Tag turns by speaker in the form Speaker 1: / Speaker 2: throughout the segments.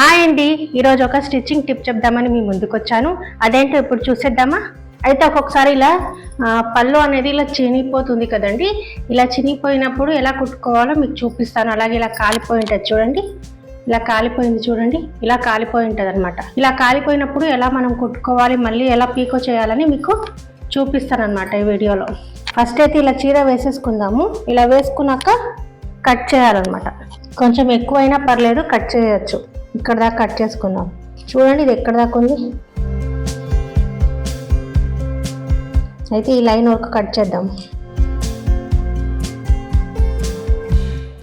Speaker 1: Hi అండి. ఈరోజు ఒక స్టిచ్చింగ్ టిప్ చెప్దామని మీ ముందుకు వచ్చాను అదేంటో ఇప్పుడు చూసేద్దామా? అయితే ఒక్కొక్కసారి ఇలా పళ్ళు అనేది ఇలా చినిగిపోతుంది కదండి. ఇలా చినిగిపోయినప్పుడు ఎలా కుట్టుకోవాలో మీకు చూపిస్తాను. అలాగే ఇలా కాలిపోయి ఉంటుంది చూడండి. ఇలా కాలిపోయింది చూడండి. ఇలా కాలిపోయి ఉంటుంది అనమాట ఇలా కాలిపోయినప్పుడు ఎలా మనం కుట్టుకోవాలి మళ్ళీ ఎలా పీకో చేయాలని మీకు చూపిస్తాను అనమాట ఈ వీడియోలో. ఫస్ట్ అయితే ఇలా చీర వేసేసుకుందాము. ఇలా వేసుకున్నాక కట్ చేయాలన్నమాట. కొంచెం ఎక్కువైనా పర్లేదు కట్ చేయొచ్చు. ఇక్కడ దాకా కట్ చేసుకుందాం చూడండి ఇది ఎక్కడ దాకా ఉంది. అయితే ఈ లైన్ వరకు కట్ చేద్దాం.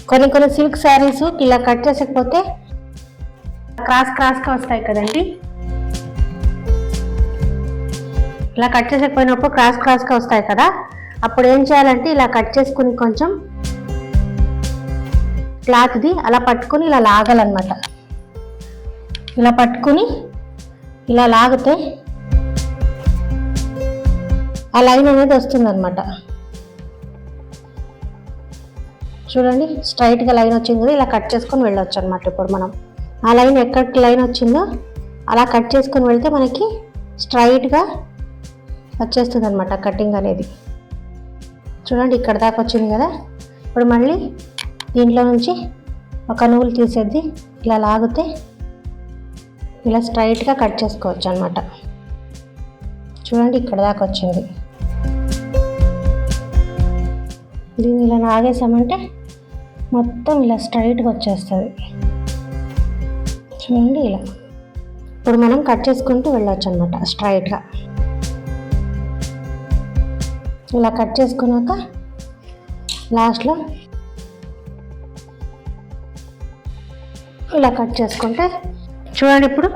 Speaker 1: కొన్ని కొన్ని సిల్క్ శారీస్ ఇలా కట్ చేసకపోతే క్రాస్ క్రాస్గా వస్తాయి కదండి. ఇలా కట్ చేసకపోయినప్పుడు క్రాస్ క్రాస్గా వస్తాయి కదా. అప్పుడు ఏం చేయాలంటే ఇలా కట్ చేసుకుని కొంచెం క్లాత్ది అలా పట్టుకొని ఇలా లాగాలన్నమాట. ఇలా పట్టుకుని ఇలా లాగితే ఆ లైన్ అనేది వస్తుందన్నమాట. చూడండి స్ట్రైట్గా లైన్ వచ్చింది కదా ఇలా కట్ చేసుకొని వెళ్ళొచ్చు అనమాట ఇప్పుడు మనం. ఆ లైన్ ఎక్కడికి లైన్ వచ్చిందో అలా కట్ చేసుకొని వెళ్తే మనకి స్ట్రైట్గా వచ్చేస్తుంది అనమాట కటింగ్ అనేది. చూడండి ఇక్కడ దాకా వచ్చింది కదా. ఇప్పుడు మళ్ళీ దీంట్లో నుంచి ఒక నూలు తీసేది ఇలా లాగితే ఇలా స్ట్రైట్గా కట్ చేసుకోవచ్చు అనమాట చూడండి ఇక్కడ దాకా వచ్చింది. దీన్ని ఇలా నాగేసామంటే మొత్తం ఇలా స్ట్రైట్గా వచ్చేస్తుంది. చూడండి ఇలా. ఇప్పుడు మనం కట్ చేసుకుంటూ వెళ్ళొచ్చు అనమాట స్ట్రైట్గా. ఇలా కట్ చేసుకున్నాక లాస్ట్లో ఇలా కట్ చేసుకుంటే చూడండి ఇప్పుడు.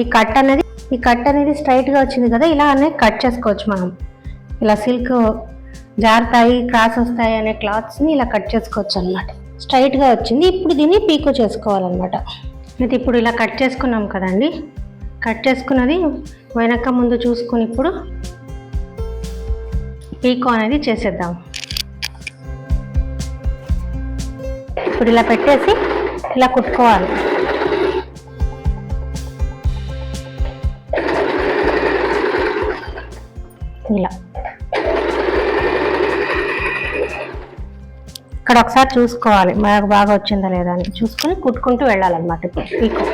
Speaker 1: ఈ కట్ అనేది ఈ కట్ అనేది స్ట్రైట్గా వచ్చింది కదా ఇలా అనేది కట్ చేసుకోవచ్చు మనం. ఇలా సిల్క్ జారుతాయి క్రాస్ వస్తాయి అనే క్లాత్స్ని ఇలా కట్ చేసుకోవచ్చు అనమాట స్ట్రైట్గా వచ్చింది. ఇప్పుడు దీన్ని పీకో చేసుకోవాలన్నమాట. అయితే ఇప్పుడు ఇలా కట్ చేసుకున్నాం కదండి. కట్ చేసుకున్నది వెనక ముందు చూసుకుని ఇప్పుడు పీకో అనేది చేసేద్దాం. ఇప్పుడు ఇలా పెట్టేసి ఇలా కుట్టుకోవాలి. ఇలా ఇక్కడ ఒకసారి చూసుకోవాలి. మనకు బాగా వచ్చిందా లేదా అని. చూసుకుని కుట్టుకుంటూ వెళ్ళాలన్నమాట ఇప్పుడు. పీకో.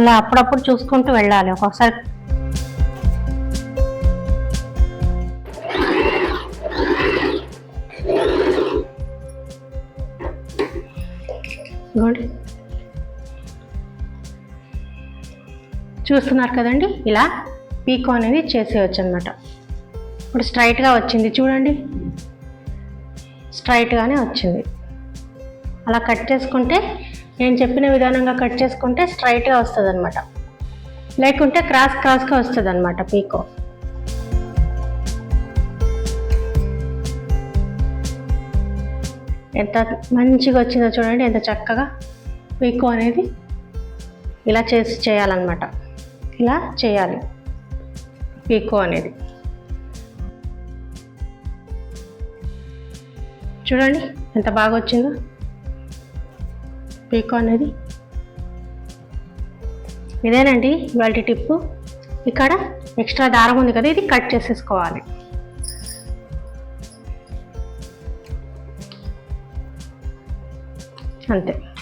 Speaker 1: ఇలా అప్పుడప్పుడు చూసుకుంటూ వెళ్ళాలి. ఒక్కొక్కసారి గోల్డ్. చూస్తున్నారు కదండి? ఇలా పీకో అనేది చేసేయచ్చు అనమాట ఇప్పుడు స్ట్రైట్గా వచ్చింది చూడండి. స్ట్రైట్గానే వచ్చింది. అలా కట్ చేసుకుంటే నేను చెప్పిన విధానంగా కట్ చేసుకుంటే స్ట్రైట్గా వస్తుంది అనమాట లేకుంటే క్రాస్ క్రాస్గా వస్తుంది అనమాట పీకో. ఎంత మంచిగా వచ్చిందో చూడండి ఎంత చక్కగా పీకో అనేది ఇలా చేసి చేయాలన్నమాట. ఇలా చేయాలి పీకో అనేది. చూడండి ఎంత బాగా వచ్చిందో పీకో అనేది. ఇదేనండి ఇవాళ టిప్పు. ఇక్కడ ఎక్స్ట్రా దారం ఉంది కదా ఇది కట్ చేసేసుకోవాలి. なんて。